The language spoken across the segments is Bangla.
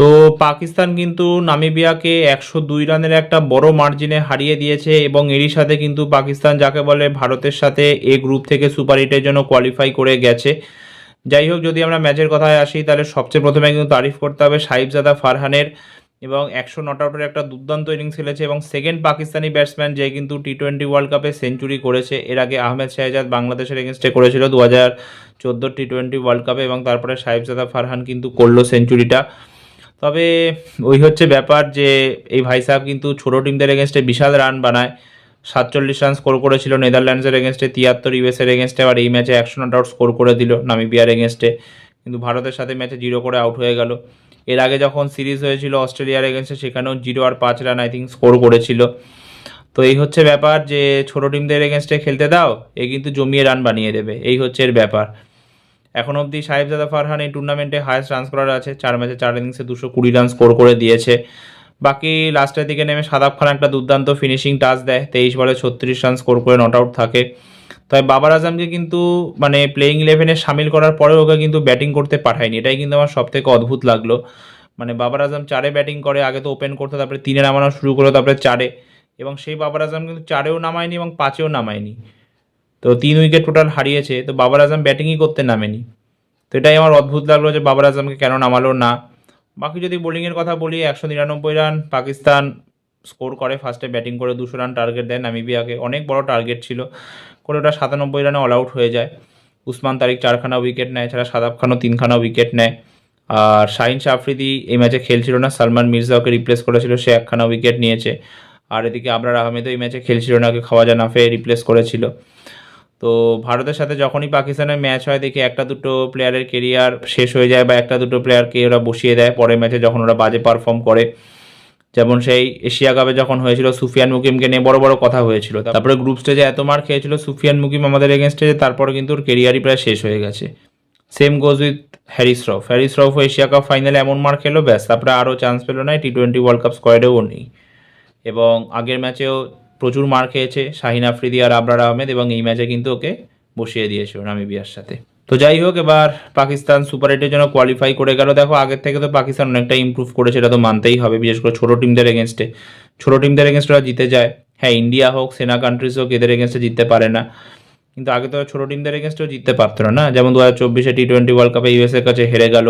তো পাকিস্তান কিন্তু নামিবিয়াকে একশো দুই রানের একটা বড় মার্জিনে হারিয়ে দিয়েছে এবং এরই সাথে কিন্তু পাকিস্তান যাকে বলে ভারতের সাথে এ গ্রুপ থেকে সুপার এইটের জন্য কোয়ালিফাই করে গেছে। যাই হোক, যদি আমরা ম্যাচের কথায় আসি, তাহলে সবচেয়ে প্রথমে কিন্তু তারিফ করতে হবে সাহিবজাদা ফারহানের এবং একশো নট আউটের একটা দুর্দান্ত ইনিংস খেলেছে এবং সেকেন্ড পাকিস্তানি ব্যাটসম্যান যে কিন্তু টি টোয়েন্টি ওয়ার্ল্ড কাপে সেঞ্চুরি করেছে, এর আগে আহমেদ শাহজাদ বাংলাদেশের এগেনস্টে করেছিল দু হাজার চোদ্দ টি টোয়েন্টি ওয়ার্ল্ড কাপে এবং তারপরে সাহিবজাদা ফারহান কিন্তু করল সেঞ্চুরিটা তবে ওই হচ্ছে ব্যাপার যে এই ভাই সাহেব কিন্তু ছোটো টিমদের এগেনস্টে বিশাল রান বানায়। সাতচল্লিশ রান স্কোর করেছিল নেদারল্যান্ডসের এগেনস্টে তিয়াত্তর ইউএসের এগেনস্টে আবার এই ম্যাচে একশো নট আউট স্কোর করে দিল নামিবিয়ার এগেনস্টে কিন্তু ভারতের সাথে ম্যাচে জিরো করে আউট হয়ে গেল। এর আগে যখন সিরিজ হয়েছিল অস্ট্রেলিয়ার এগেনস্টে সেখানেও জিরো আর পাঁচ রান আই থিঙ্ক স্কোর করেছিল। তো এই হচ্ছে ব্যাপার যে ছোটো টিমদের এগেনস্টে খেলতে দাও, এ কিন্তু জমিয়ে রান বানিয়ে দেবে। এই হচ্ছে এর ব্যাপার। এখন অবধি সাহেবজাদা ফারহান এই টুর্নামেন্টে হায়েস্ট রান স্কোরার আছে। চার ম্যাচে চার ইনিংসে দুশো কুড়ি রান স্কোর করে দিয়েছে। বাকি লাস্টের দিকে নেমে সাদাব খান একটা দুর্দান্ত ফিনিশিং টাচ দেয়। তেইশ বলে ছত্রিশ রান স্কোর করে নট আউট থাকে। তবে বাবার আজমকে কিন্তু মানে প্লেইং ইলেভেনে সামিল করার পরেও ওকে কিন্তু ব্যাটিং করতে পাঠায়নি। এটাই কিন্তু আমার সব থেকে অদ্ভুত লাগল। মানে বাবার আজম চারে ব্যাটিং করে, আগে তো ওপেন করতো, তারপরে তিনে নামানো শুরু করল, তারপরে চারে। এবং সেই বাবার আজম কিন্তু চারেও নামায়নি এবং পাঁচেও নামায়নি। তো তিন উইকেট টোটাল হারিয়েছে, তো বাবার আজম ব্যাটিংই করতে নামেনি। তো এটাই আমার অদ্ভুত লাগল যে বাবার আজমকে কেন নামালো না। বাকি যদি বোলিংয়ের কথা বলি, একশো নিরানব্বই রান পাকিস্তান স্কোর করে ফার্স্টে ব্যাটিং করে, দুশো রান টার্গেট দেয়। নামিবিয়াকে অনেক বড় টার্গেট ছিল। করে ওটা সাতানব্বই রানে অল আউট হয়ে যায়। উসমান তারিক চারখানা উইকেট নেয়, এছাড়া সাদাব খানও তিনখানা উইকেট নেয়। আর শাহিন আফ্রিদি এই ম্যাচে খেলছিল না, সালমান মির্জাকে রিপ্লেস করেছিল, সে একখানা উইকেট নিয়েছে। আর এদিকে আবরার আহমেদও এই ম্যাচে খেলছিল না ওকে খাওয়াজা নাফে রিপ্লেস করেছিল। তো ভারতের সাথে যখনই পাকিস্তানের ম্যাচ হয়, দেখি একটা দুটো প্লেয়ারের কেরিয়ার শেষ হয়ে যায় বা একটা দুটো প্লেয়ারকে ওরা বসিয়ে দেয় পরের ম্যাচে যখন ওরা বাজে পারফর্ম করে। যেমন সেই এশিয়া কাপে যখন হয়েছিল, সুফিয়ান মুকিমকে নিয়ে বড় বড় কথা হয়েছিল। তারপরে গ্রুপ স্টেজে এত মার খেয়েছিল সুফিয়ান মুকিম আমাদের এগেনস্টে তারপরে কিন্তু ওর কেরিয়ারই প্রায় শেষ হয়ে গেছে। Same goes with Haris Rauf. Haris Rauf Asia cup ফাইনালে এমন মার খেলো ব্যাস, তারপরে আরও চান্স পেল না টি টোয়েন্টি ওয়ার্ল্ড কাপ স্কোয়াডেও নেই। এবং আগের ম্যাচেও প্রচুর মার খেয়েছে, শাহিন আফ্রিদি আর আবরার আহমেদ, এবং এই ম্যাচে কিন্তু ওকে বসিয়ে দিয়েছে নামিবিয়ার সাথে। তো যাই হোক, এবার পাকিস্তান সুপার এইটের জন্য কোয়ালিফাই করে গেল। দেখো, আগের থেকে তো পাকিস্তান অনেকটা ইমপ্রুভ করেছে, এটা তো মানতেই হবে, বিশেষ করে ছোটো টিমদের এগেনস্টে ছোটো টিমদের এগেনস্টে ওরা জিতে যায়। হ্যাঁ ইন্ডিয়া হোক, সেনা কান্ট্রিজ হোক, এদের এগেনস্টে জিততে পারে না। কিন্তু আগে তো ছোটো টিমদের এগেনস্টেও জিততে পারতো না যেমন দু হাজার চব্বিশে টি টোয়েন্টি ওয়ার্ল্ড কাপে ইউএসের কাছে হেরে গেল,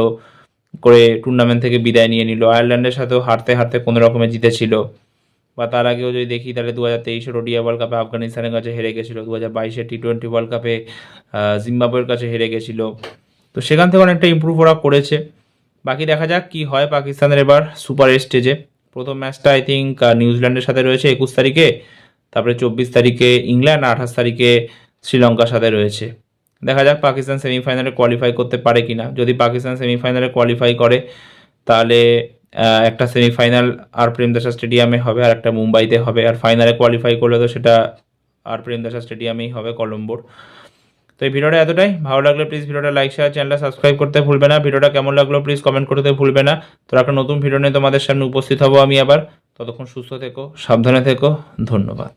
করে টুর্নামেন্ট থেকে বিদায় নিয়ে নিল। আয়ারল্যান্ডের সাথেও হারতে হারতে কোনো রকমে জিতেছিল। বা তার আগেও যদি দেখি তাহলে দু হাজার তেইশের ওডিয়া ওয়ার্ল্ড কাপে আফগানিস্তানের কাছে হেরে গেছিল দু হাজার বাইশের টি টোয়েন্টি ওয়ার্ল্ড কাপে জিম্বাবুয়ের কাছে হেরে গেছিল। তো সেখান থেকে অনেকটা ইম্প্রুভ ওরা করেছে। বাকি দেখা যাক কি হয় পাকিস্তানের এবার সুপার স্টেজে প্রথম ম্যাচটা আই থিঙ্ক নিউজিল্যান্ডের সাথে রয়েছে একুশ তারিখে, তারপরে চব্বিশ তারিখে ইংল্যান্ড আঠাশ তারিখে শ্রীলঙ্কার সাথে রয়েছে। দেখা যাক পাকিস্তান সেমিফাইনালে কোয়ালিফাই করতে পারে কি না যদি পাকিস্তান সেমিফাইনালে কোয়ালিফাই করে, তাহলে একটা সেমিফাইনাল আর প্রেমদাসা স্টেডিয়ামে হবে আর একটা মুম্বাইতে হবে। আর ফাইনালে কোয়ালিফাই করলে তো সেটা আর প্রেমদাসা স্টেডিয়ামেই হবে কলম্বোর তো এই ভিডিওটা এতটাই। ভালো লাগলে প্লিজ ভিডিওটা লাইক শেয়ার চ্যানেলটা সাবস্ক্রাইব করতে ভুলবে না। ভিডিওটা কেমন লাগল প্লিজ কমেন্ট করতে ভুলবে না। তো একটা নতুন ভিডিও নিয়ে তোমাদের সামনে উপস্থিত হব আমি আবার। ততক্ষণ সুস্থ থেকো, সাবধানে থেকো। ধন্যবাদ।